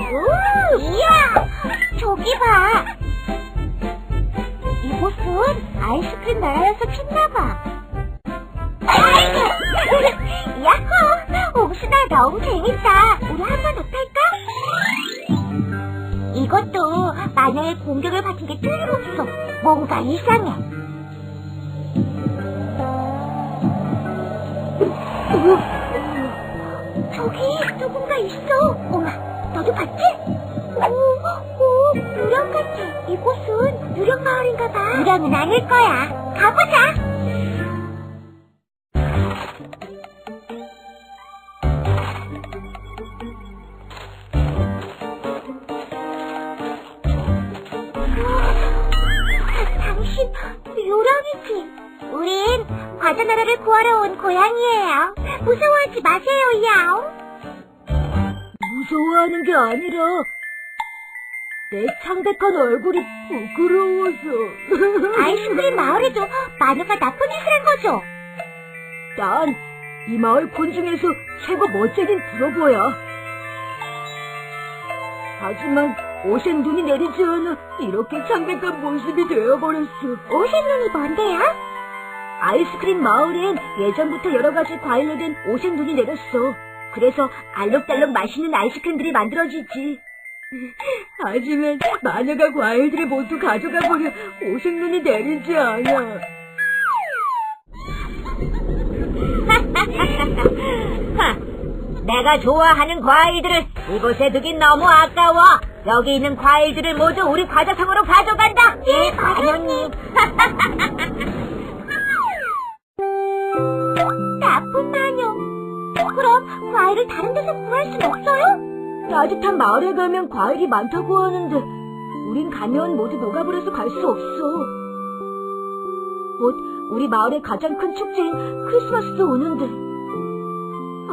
오, 이야! 저기 봐! 이곳은 아이스크림 나라여서 춥나봐. 야호! 옥수나 너무 재밌다. 우리 한 번 더 탈까? 이것도 마녀의 공격을 받은 게 틀림없어. 뭔가 이상해. 어? 저기 누군가 있어. 어머. 너도 봤지? 오, 오, 유령 같아. 이곳은 유령 마을인가 봐. 유령은 아닐 거야. 가보자. 당신 요령이지. 우린 과자나라를 구하러 온 고양이에요. 무서워하지 마세요, 야옹. 무서워하는 게 아니라 내 창백한 얼굴이 부끄러워서. 아이스크림 마을에도 마녀가 나쁜 짓을 한 거죠. 난 이 마을 곤 중에서 최고 멋쟁인 브로버야. 하지만 옷엔 눈이 내리지 않아 이렇게 창백한 모습이 되어버렸어. 오색 눈이 뭔데요? 아이스크림 마을엔 예전부터 여러 가지 과일로 된 오색 눈이 내렸어. 그래서 알록달록 맛있는 아이스크림들이 만들어지지. 하지만 마녀가 과일들을 모두 가져가 버려 오색 눈이 내리지 않아. 내가 좋아하는 과일들을 이곳에 두긴 너무 아까워. 여기 있는 과일들을 모두 우리 과자상으로 가져간다. 예, 마녀님. 과일을 다른 데서 구할 순 없어요? 따뜻한 마을에 가면 과일이 많다고 하는데 우린 가면 모두 녹아버려서 갈 수 없어. 곧 우리 마을의 가장 큰 축제인 크리스마스도 오는데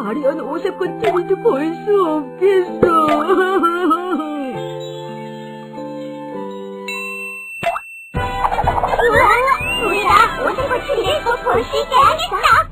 아리안 오색꽃 TV도 볼 수 없겠어. 우와, 우리가 오색 고추리를 꼭 볼 수 있게 하겠어.